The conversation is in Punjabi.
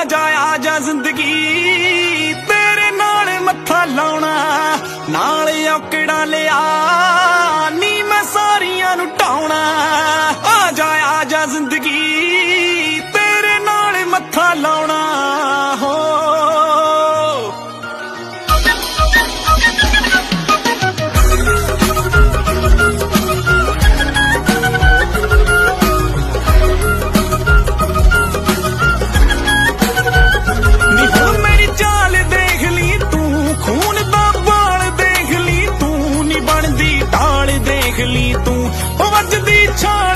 ਨਾ ਜਾਇਆ ਜਾ ਜ਼ਿੰਦਗੀ। ਤੇਰੇ ਨਾਲ ਮੱਥਾ ਲਾਉਣਾ, ਨਾਲ ਔਕੜਾ ਲਿਆ। ਨੀ ਮੈਂ ਸਾਰੀਆਂ ਨੂੰ ਟਾਉਣਾ। ਆ ਜਾਇਆ ਜਾ ਜ਼ਿੰਦਗੀ, ਤੇਰੇ ਨਾਲ ਮੱਥਾ ਲਾਉਣਾ। ਲਈ ਤੂੰ ਵੱਜਦੀ ਛਾਂ